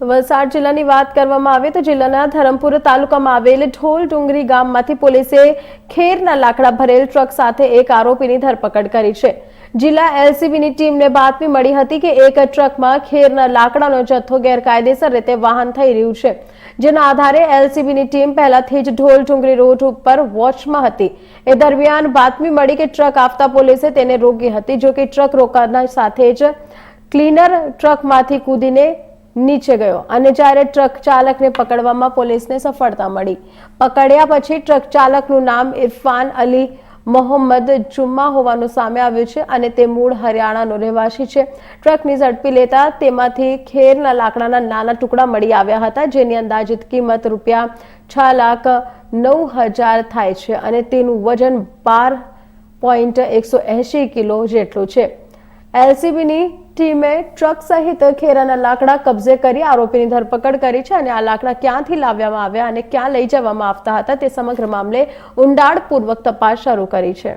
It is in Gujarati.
વલસાડ જિલ્લાની વાત કરવામાં આવે તો જિલ્લાના ધરમપુર તાલુકામાં આવેલ ઢોલ ડુંગરી ગામમાંથી પોલીસે ખેરના લાકડા ભરેલ ટ્રક સાથે એક આરોપીની ધરપકડ કરી છે. જિલ્લા એલસીબીની ટીમને બાતમી મળી હતી કે એક ટ્રકમાં ખેરના લાકડાનો જથ્થો ગેરકાયદેસર રીતે વાહન થઈ રહ્યું છે. જેના આધારે એલસીબીની ટીમ પહેલાથી જ ઢોલ ડુંગરી રોડ ઉપર વોચમાં હતી. એ દરમિયાન બાતમી મળી કે ટ્રક આવતા પોલીસે તેને રોકી હતી, જો કે ટ્રક રોકવાના સાથે જ ક્લીનર ટ્રકમાંથી કૂદીને નીચે ગયો અને જ્યારે ટ્રક ચાલકને પકડવામાં પોલીસને સફળતા મળી. પકડ્યા પછી ટ્રક ચાલકનું નામ ઇરફાન અલી મોહમ્મદ જુમ્મા હોવાનું સામે આવ્યું છે અને તે મૂળ હરિયાણાનો રહેવાસી છે. ટ્રકની ઝડપી લેતા તેમાંથી ખેરના લાકડાના નાના ટુકડા મળી આવ્યા હતા, જેની અંદાજિત કિંમત રૂપિયા છ લાખ નવ હજાર થાય છે અને તેનું વજન બાર પોઈન્ટ એકસો એંશી કિલો જેટલું છે. એલસીબીની ટીમે ટ્રક સહિત ખેરાના લાકડા કબજે કરી આરોપીની ધરપકડ કરી છે અને આ લાકડા ક્યાંથી લાવવામાં આવ્યા અને ક્યાં લઈ જવામાં આવતા હતા તે સમગ્ર મામલે ઊંડાણપૂર્વક તપાસ શરૂ કરી છે.